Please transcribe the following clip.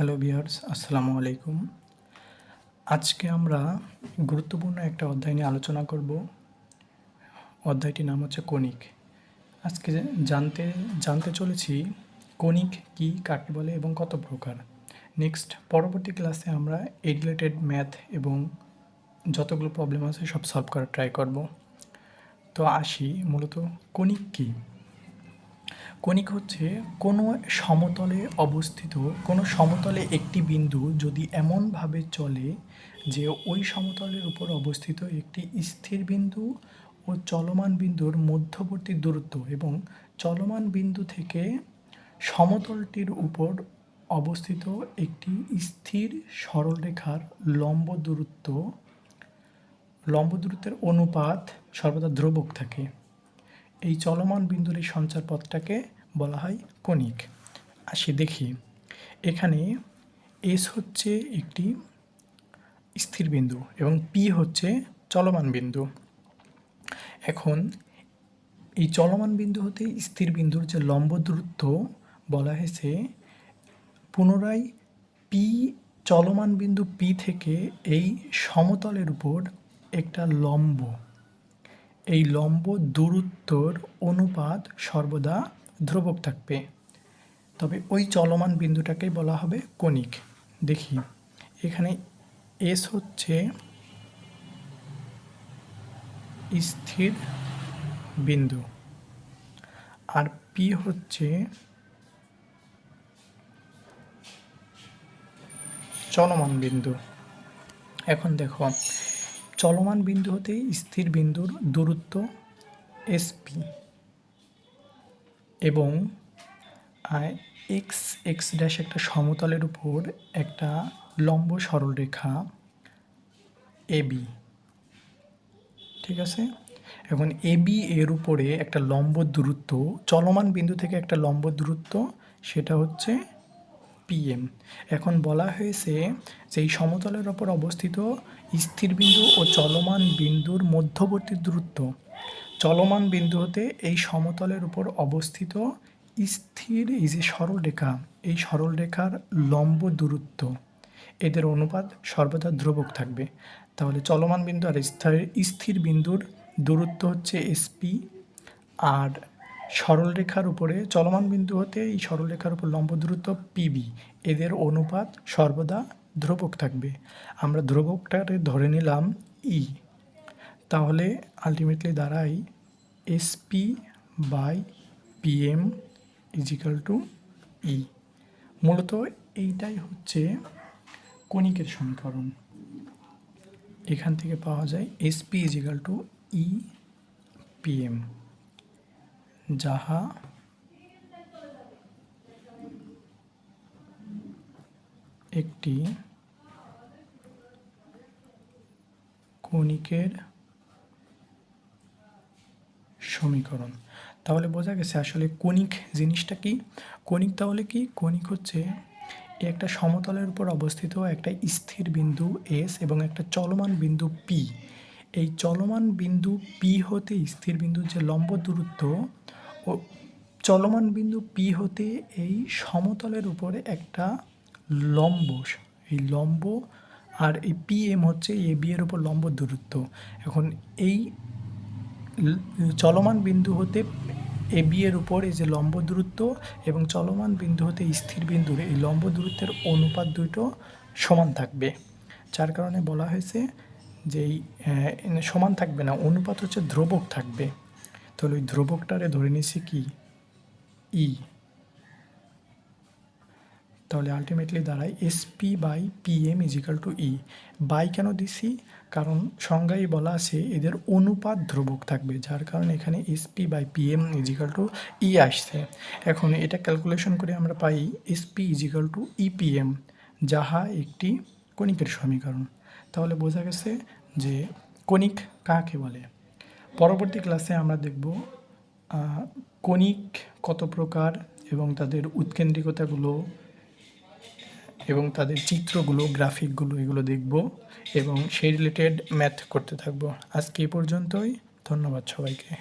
Hello বিয়ার্স আসসালামু আলাইকুম আজকে আমরা গুরুত্বপূর্ণ একটা অধ্যায় নিয়ে আলোচনা করব। অধ্যায়টির নাম হচ্ছে কণিক। আজকে জানতে জানতে চলেছি কণিক কি, কাকে বলে এবং কত প্রকার। নেক্সট পরবর্তী ক্লাসে আমরা এই রিলেটেড ম্যাথ এবং যতগুলো প্রবলেম আছে সব সলভ করার ট্রাই করব। তো আসি মূলত কণিক কী? কণিক হচ্ছে কোনো সমতলে অবস্থিত, কোনো সমতলে একটি বিন্দু যদি এমনভাবে চলে যে ওই সমতলের উপর অবস্থিত একটি স্থির বিন্দু ও চলমান বিন্দুর মধ্যবর্তী দূরত্ব এবং চলমান বিন্দু থেকে সমতলটির উপর অবস্থিত একটি স্থির সরলরেখার লম্ব দূরত্ব, লম্ব দূরত্বের অনুপাত সর্বদা ধ্রুবক থাকে। এই চলমান বিন্দুর এই সঞ্চার পথটাকে বলা হয় কণিক। আসি দেখি। এখানে এস হচ্ছে একটি স্থির বিন্দু এবং পি হচ্ছে চলমান বিন্দু। এখন এই চলমান বিন্দু হতে স্থির বিন্দুর যে লম্ব দূরত্ব বলা হয়েছে, পুনরায় পি চলমান বিন্দু পি থেকে এই সমতলের উপর একটা লম্ব, এই লম্ব দূরত্বর অনুপাত সর্বদা ধ্রুবক থাকবে। তবে ওই চলমান বিন্দুটাকেই বলা হবে কণিক। দেখি, এখানে এস হচ্ছে স্থির বিন্দু আর পি হচ্ছে চলমান বিন্দু। এখন দেখো, চলমান বিন্দু হতে স্থির বিন্দুর দূরত্ব এসপি এবং এক্স এক্স ড্যাশ একটা সমতলের উপর একটা লম্ব সরলরেখা এবি ঠিক আছে? এখন এবি এর উপরে একটা লম্ব দূরত্ব, চলমান বিন্দু থেকে একটা লম্ব দূরত্ব, সেটা হচ্ছে পিএম এখন বলা হয়েছে যে এই সমতলের ওপর অবস্থিত স্থির বিন্দু ও চলমান বিন্দুর মধ্যবর্তী দূরত্ব চলমান বিন্দু হতে এই সমতলের উপর অবস্থিত স্থির এই যে সরলরেখা, এই সরলরেখার লম্ব দূরত্ব, এদের অনুপাত সর্বদা ধ্রুবক থাকবে। তাহলে চলমান বিন্দু আর স্থির বিন্দুর দূরত্ব হচ্ছে এসপি আর সরলরেখার উপরে, চলমান বিন্দু হতে এই সরলরেখার উপর লম্ব দূরত্ব পিবি এদের অনুপাত সর্বদা ধ্রুবক থাকবে। আমরা ধ্রুবকটারে ধরে নিলাম ই তাহলে আলটিমেটলি দাঁড়াই SP by PM equal to E মূলত এইটাই হচ্ছে কণিকের সমীকরণ। এখান থেকে পাওয়া যায় SP equal to E PM যাহা একটি কণিকের সমীকরণ। তাহলে বোঝা গেছে আসলে কণিক জিনিসটা কি? কণিক তাহলে কি? কণিক হচ্ছে একটা সমতলের উপর অবস্থিত একটা স্থির বিন্দু এস এবং একটা চলমান বিন্দু পি এই চলমান বিন্দু পি হতে স্থির বিন্দুর যে লম্ব দূরত্ব ও চলমান বিন্দু পি হতে এই সমতলের উপরে একটা লম্ব এই লম্ব আর এই পি এম হচ্ছে এ বি এর উপর লম্ব দূরত্ব। এখন এই চলমান বিন্দু হতে এ বি এর উপর এই যে লম্ব দূরত্ব এবং চলমান বিন্দু হতে স্থির বিন্দুর এই লম্ব দূরত্বের অনুপাত দুটো সমান থাকবে। যার কারণে বলা হয়েছে যে সমান থাকবে না, অনুপাত হচ্ছে ধ্রুবক থাকবে। তাহলে ওই ধ্রুবকটারে ধরে নিছি কি? ই। তাহলে আলটিমেটলি দাঁড়ায় SP by PM equal to E by কেন দিছি? কারণ সংজ্ঞায় বলা আছে এদের অনুপাত ধ্রুবক থাকবে, যার কারণে এখানে SP by PM equal to E আসছে। এখন এটা ক্যালকুলেশন করে আমরা পাই এসপি ইজিক্যাল টু ইপিএম যাহা একটি কণিকের সমীকরণ। তাহলে বোঝা গেছে যে কণিক কাকে বলে? পরবর্তী ক্লাসে আমরা দেখব কণিক কত প্রকার এবং তাদের উৎকেন্দ্রিকতাগুলো এবং তাদের চিত্রগুলো, গ্রাফিকগুলো এগুলো দেখব এবং সেই রিলেটেড ম্যাথ করতে থাকব। আজকে এই পর্যন্তই। ধন্যবাদ সবাইকে।